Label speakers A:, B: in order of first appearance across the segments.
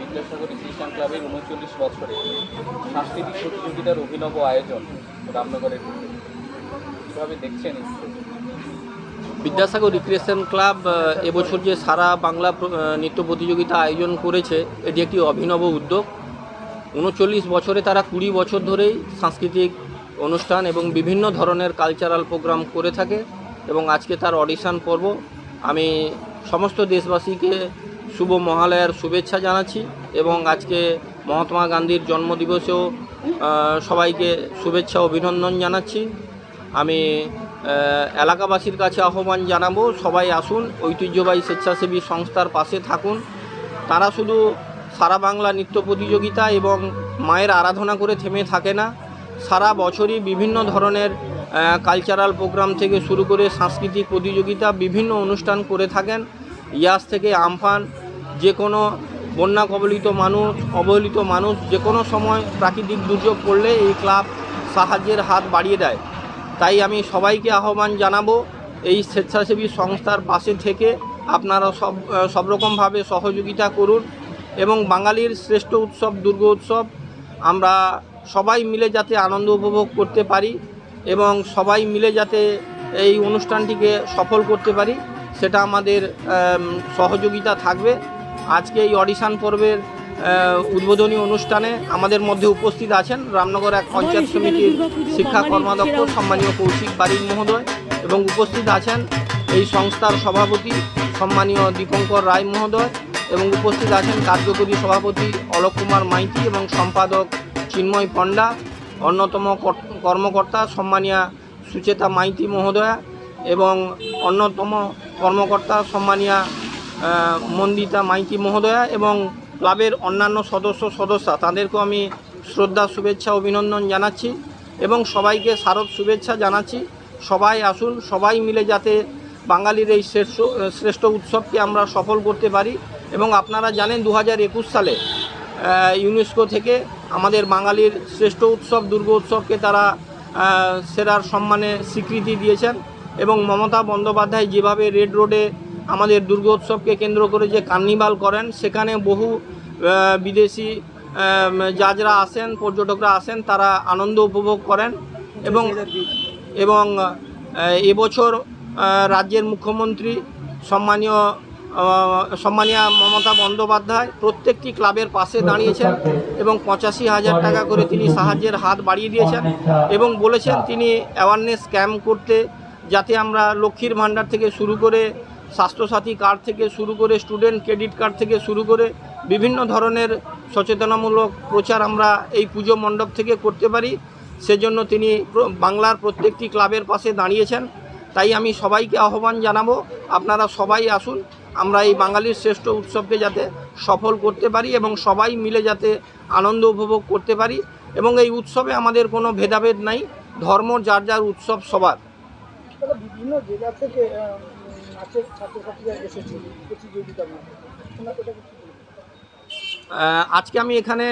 A: বিদ্যাসাগর খ্রিস্টান ক্লাবের উনচল্লিশ বছরে সাংস্কৃতিক প্রতিযোগিতার অভিনব আয়োজন রামনগরের। কীভাবে দেখছেন
B: বিদ্যাসাগর রিক্রিয়েশন ক্লাব এবছর যে সারা বাংলা নৃত্য প্রতিযোগিতা আয়োজন করেছে, এটি একটি অভিনব উদ্যোগ। উনচল্লিশ বছরে তারা কুড়ি বছর ধরেই সাংস্কৃতিক অনুষ্ঠান এবং বিভিন্ন ধরনের কালচারাল প্রোগ্রাম করে থাকে এবং আজকে তার অডিশান পর্ব। আমি সমস্ত দেশবাসীকে শুভ মহালয়ার শুভেচ্ছা জানাচ্ছি এবং আজকে মহাত্মা গান্ধীর জন্মদিবসেও সবাইকে শুভেচ্ছা অভিনন্দন জানাচ্ছি। আমি এলাকাবাসীর কাছে আহ্বান জানাব, সবাই আসুন, ঐতিহ্যবাহী স্বেচ্ছাসেবী সংস্থার পাশে থাকুন। তারা শুধু সারা বাংলা নৃত্য প্রতিযোগিতা এবং মায়ের আরাধনা করে থেমে থাকে না, সারা বছরই বিভিন্ন ধরনের কালচারাল প্রোগ্রাম থেকে শুরু করে সাংস্কৃতিক প্রতিযোগিতা, বিভিন্ন অনুষ্ঠান করে থাকেন। ইয়াস থেকে আমফান যে কোনো বন্যা কবলিত মানুষ, অবহেলিত মানুষ যে কোনো সময় প্রাকৃতিক দুর্যোগ পড়লে এই ক্লাব সাহায্যের হাত বাড়িয়ে দেয়। তাই আমি সবাইকে আহ্বান জানাব, এই স্বেচ্ছাসেবী সংস্থার পাশে থেকে আপনারা সব সব রকমভাবে সহযোগিতা করুন এবং বাঙালির শ্রেষ্ঠ উৎসব দুর্গ উৎসব আমরা সবাই মিলে যাতে আনন্দ উপভোগ করতে পারি এবং সবাই মিলে যাতে এই অনুষ্ঠানটিকে সফল করতে পারি, সেটা আমাদের সহযোগিতা থাকবে। আজকে এই অডিশন পর্বের উদ্বোধনী অনুষ্ঠানে আমাদের মধ্যে উপস্থিত আছেন রামনগর এক পঞ্চায়েত সমিতির শিক্ষা কর্মাধ্যক্ষ সম্মানীয় কৌশিক বারিক মহোদয় এবং উপস্থিত আছেন এই সংস্থার সভাপতি সম্মানীয় দীপঙ্কর রায় মহোদয় এবং উপস্থিত আছেন কার্যকরী সভাপতি অলোক কুমার মাইতি এবং সম্পাদক চিন্ময় পণ্ডা অন্যতম কর্মকর্তা সম্মানীয়া সুচেতা মাইতি মহোদয়া এবং অন্যতম কর্মকর্তা সম্মানীয়া মন্দিতা মাইতি মহোদয়া এবং ক্লাবের অন্যান্য সদস্য সদস্যা, তাদেরকেও আমি শ্রদ্ধা, শুভেচ্ছা, অভিনন্দন জানাচ্ছি এবং সবাইকে শারদ শুভেচ্ছা জানাচ্ছি। সবাই আসুন, সবাই মিলে যাতে বাঙালির এই শ্রেষ্ঠ শ্রেষ্ঠ উৎসবকে আমরা সফল করতে পারি এবং আপনারা জানেন দু হাজার একুশ সালে ইউনেস্কো থেকে আমাদের বাঙালির শ্রেষ্ঠ উৎসব, দুর্গা উৎসবকে তারা সেরার সম্মানে স্বীকৃতি দিয়েছেন এবং মমতা বন্দ্যোপাধ্যায় যেভাবে রেড রোডে আমাদের দুর্গোৎসবকে কেন্দ্র করে যে কার্নিভাল করেন সেখানে বহু বিদেশি আম, জাজরা আসেন পর্যটকরা আসেন তারা আনন্দ উপভোগ করেন এবং এবং এবছর রাজ্যের মুখ্যমন্ত্রী সম্মানীয় সম্মানীয় মমতা বন্দ্যোপাধ্যায় প্রত্যেকটি ক্লাবের পাশে দাঁড়িয়েছেন এবং পঁচাশি হাজার টাকা করে তিনি সাহায্যের হাত বাড়িয়ে দিয়েছেন এবং বলেছেন তিনি অ্যাওয়ারনেস ক্যাম্প করতে যাতে আমরা লক্ষ্মীর ভাণ্ডার থেকে শুরু করে স্বাস্থ্যসাথী কার্ড থেকে শুরু করে স্টুডেন্ট ক্রেডিট কার্ড থেকে শুরু করে বিভিন্ন ধরনের সচেতনামূলক প্রচার আমরা এই পুজো মণ্ডপ থেকে করতে পারি। সেজন্য তিনি বাংলার প্রত্যেকটি ক্লাবের পাশে দাঁড়িয়েছেন। তাই আমি সবাইকে আহ্বান জানাব, আপনারা সবাই আসুন, আমরা এই বাঙালির শ্রেষ্ঠ উৎসবকে যাতে সফল করতে পারি এবং সবাই মিলে যাতে আনন্দ উপভোগ করতে পারি এবং এই উৎসবে আমাদের কোনো ভেদাভেদ নাই, ধর্ম যার যার উৎসব সবার।
C: বিভিন্ন জেলা থেকে
B: আজকে আমি এখানে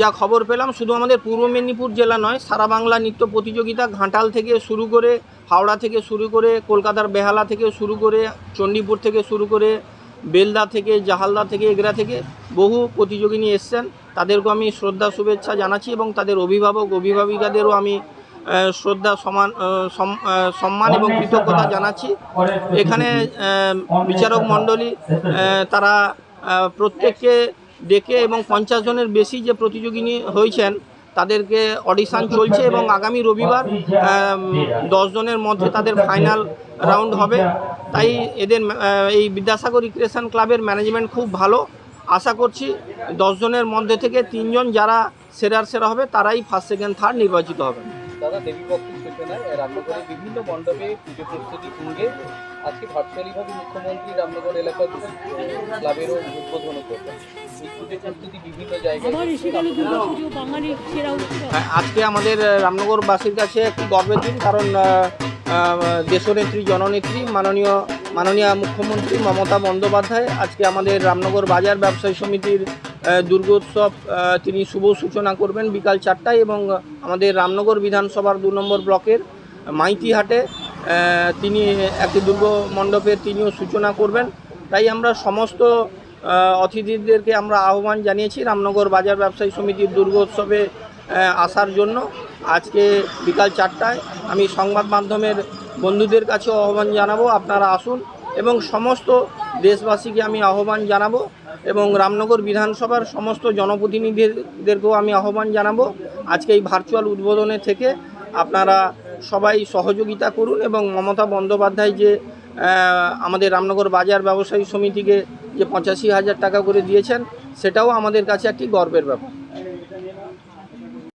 B: যা খবর পেলাম, শুধু আমাদের পূর্ব মেদিনীপুর জেলা নয়, সারা বাংলা নৃত্য প্রতিযোগিতা ঘাটাল থেকে শুরু করে হাওড়া থেকে শুরু করে কলকাতার বেহালা থেকে শুরু করে চণ্ডীপুর থেকে শুরু করে বেলদা থেকে, জাহালদা থেকে, এগরা থেকে বহু প্রতিযোগিনী এসছেন। তাদেরকেও আমি শ্রদ্ধা, শুভেচ্ছা জানাচ্ছি এবং তাদের অভিভাবক, অভিভাবিকাদেরও আমি শ্রদ্ধা, সমান সম্মান এবং কৃতজ্ঞতা জানাচ্ছি। এখানে বিচারক মণ্ডলী তারা প্রত্যেককে ডেকে এবং পঞ্চাশ জনের বেশি যে প্রতিযোগিনী হয়েছেন, তাদেরকে অডিশান চলছে এবং আগামী রবিবার জনের মধ্যে তাদের ফাইনাল রাউন্ড হবে। তাই এদের এই বিদ্যাসাগর রিক্রিয়েশন ক্লাবের ম্যানেজমেন্ট খুব ভালো। আশা করছি জনের মধ্যে থেকে তিনজন যারা সেরার সেরা হবে, তারাই ফার্স্ট সেকেন্ড থার্ড নির্বাচিত হবে।
A: দাদা দেবীপক্ষের সূচনায় রামনগরের বিভিন্ন মণ্ডপে পুজো প্রস্তুতি তুঙ্গে আজকে ভার্চুয়ালিভাবে মুখ্যমন্ত্রী রামনগর এলাকার ক্লাবেরও উদ্বোধন করবেন
B: হ্যাঁ, আজকে আমাদের রামনগরবাসীর কাছে একটি গর্বের দিন কারণ দেশনেত্রী জননেত্রী মাননীয় মাননীয় মুখ্যমন্ত্রী মমতা বন্দ্যোপাধ্যায় আজকে আমাদের রামনগর বাজার ব্যবসায়ী সমিতির দুর্গোৎসব তিনি শুভ সূচনা করবেন বিকাল চারটায় এবং আমাদের রামনগর বিধানসভার দু নম্বর ব্লকের মাইতিহাটে তিনি একটি দুর্গ মণ্ডপের তিনিও সূচনা করবেন। তাই আমরা সমস্ত অতিথিদেরকে আমরা আহ্বান জানিয়েছি রামনগর বাজার ব্যবসায়ী সমিতির দুর্গোৎসবে আসার জন্য। আজকে বিকাল চারটায় আমি সংবাদ মাধ্যমের বন্ধুদের কাছে আহ্বান জানাব, আপনারা আসুন এবং সমস্ত দেশবাসীকে আমি আহ্বান জানাব এবং রামনগর বিধানসভার সমস্ত জনপ্রতিনিধিদেরকেও আমি আহ্বান জানাব। আজকে এই ভার্চুয়াল উদ্বোধনে থেকে আপনারা সবাই সহযোগিতা করুন এবং মমতা বন্দ্যোপাধ্যায় যে আমাদের রামনগর বাজার ব্যবসায়ী সমিতিকে যে পঁচাশি হাজার টাকা করে দিয়েছেন, সেটাও আমাদের কাছে একটি গর্বের ব্যাপার।